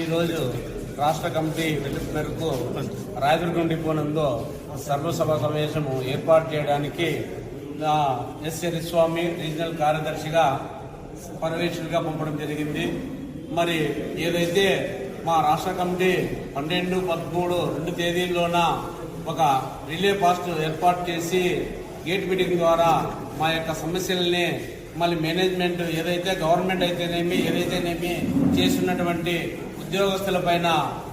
ఈరోజు రాష్ట్ర కమిటీ పిలుపు మేరకు రాయదుర్గం డిపో సర్వసభ సమావేశము ఏర్పాటు చేయడానికి నా ఎస్ రీజనల్ కార్యదర్శిగా పర్యవేక్షణగా పంపడం జరిగింది. మరి ఏదైతే మా రాష్ట్ర కమిటీ పన్నెండు పదమూడు రెండు తేదీల్లోన ఒక రిలే పాస్ట్ ఏర్పాటు చేసి గేట్ మీటింగ్ ద్వారా మా యొక్క సమస్యల్ని మళ్ళీ మేనేజ్మెంట్ ఏదైతే గవర్నమెంట్ అయితేనేమి ఏదైతేనేమి చేస్తున్నటువంటి ఉద్యోగస్తులపైన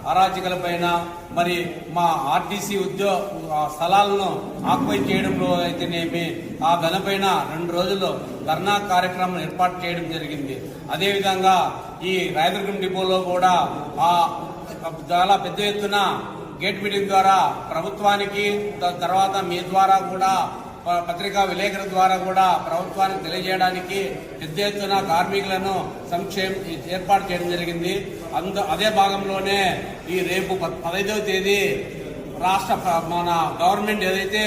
అరాచకులపైన మరి మా ఆర్టీసీ ఉద్యోగ స్థలాలను ఆక్వై చేయడంలో అయితేనేమి ఆ ఘనపైన రెండు రోజులు ధర్నా కార్యక్రమం ఏర్పాటు చేయడం జరిగింది. అదేవిధంగా ఈ రాయదుర్గం డిపోలో కూడా ఆ చాలా పెద్ద ఎత్తున గేట్ మీటింగ్ ద్వారా ప్రభుత్వానికి త- తర్వాత మీ ద్వారా కూడా పత్రికా విలేకరుల ద్వారా కూడా ప్రభుత్వానికి తెలియజేయడానికి పెద్ద ఎత్తున కార్మికులను సంక్షేమ ఏర్పాటు చేయడం జరిగింది. అందు అదే భాగంలోనే ఈ రేపు ప- పదైదవ తేదీ రాష్ట్ర మన గవర్నమెంట్ ఏదైతే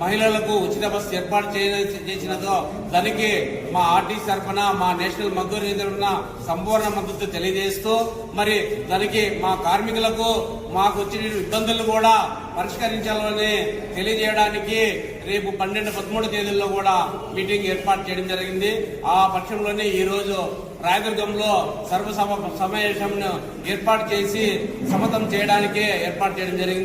మహిళలకు ఉచిత బస్సు ఏర్పాటు చేయ- చేసినదో దానికి మా ఆర్టీసీ తరఫున మా నేషనల్ మద్దతు తరఫున సంపూర్ణ మద్దతు తెలియజేస్తూ మరి దానికి మా కార్మికులకు మాకు వచ్చిన ఇబ్బందులు కూడా పరిష్కరించాలని తెలియజేయడానికి రేపు పన్నెండు పదమూడు తేదీల్లో కూడా మీటింగ్ ఏర్పాటు చేయడం జరిగింది. ఆ పక్షంలోనే ఈ రోజు రాయదుర్గంలో సర్వసమ సమావేశంను ఏర్పాటు చేసి సమతం చేయడానికి ఏర్పాటు చేయడం జరిగింది.